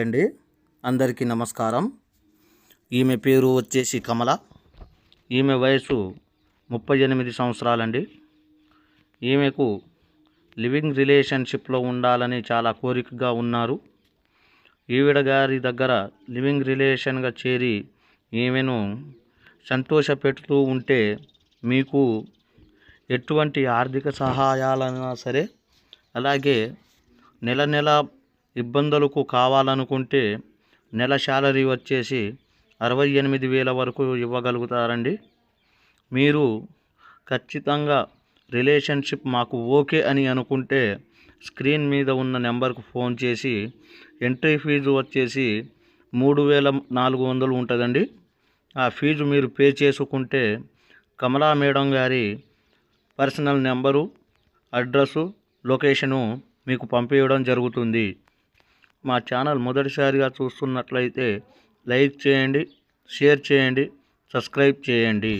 అండి అందరికీ నమస్కారం. ఈమె పేరు వచ్చేసి కమల. ఈమె వయసు ముప్పై ఎనిమిది సంవత్సరాలండి. ఈమెకు లివింగ్ రిలేషన్షిప్లో ఉండాలని చాలా కోరికగా ఉన్నారు. ఈవిడ గారి దగ్గర లివింగ్ రిలేషన్గా చేరి ఈమెను సంతోషపెడుతూ ఉంటే మీకు ఎటువంటి ఆర్థిక సహాయాలైనా సరే అలాగే నెల నెల ఇబ్బందులకు కావాలనుకుంటే నెల శాలరీ వచ్చేసి అరవై ఎనిమిది వేల వరకు ఇవ్వగలుగుతారండి. మీరు ఖచ్చితంగా రిలేషన్షిప్ మాకు ఓకే అని అనుకుంటే స్క్రీన్ మీద ఉన్న నెంబర్కు ఫోన్ చేసి ఎంట్రీ ఫీజు వచ్చేసి మూడు వేల నాలుగు వందలు ఉంటుందండి. ఆ ఫీజు మీరు పే చేసుకుంటే కమలా మేడం గారి పర్సనల్ నెంబరు అడ్రస్సు లొకేషను మీకు పంపించడం జరుగుతుంది. మా ఛానల్ మొదటిసారిగా చూస్తున్నట్లయితే లైక్ చేయండి షేర్ చేయండి సబ్స్క్రైబ్ చేయండి.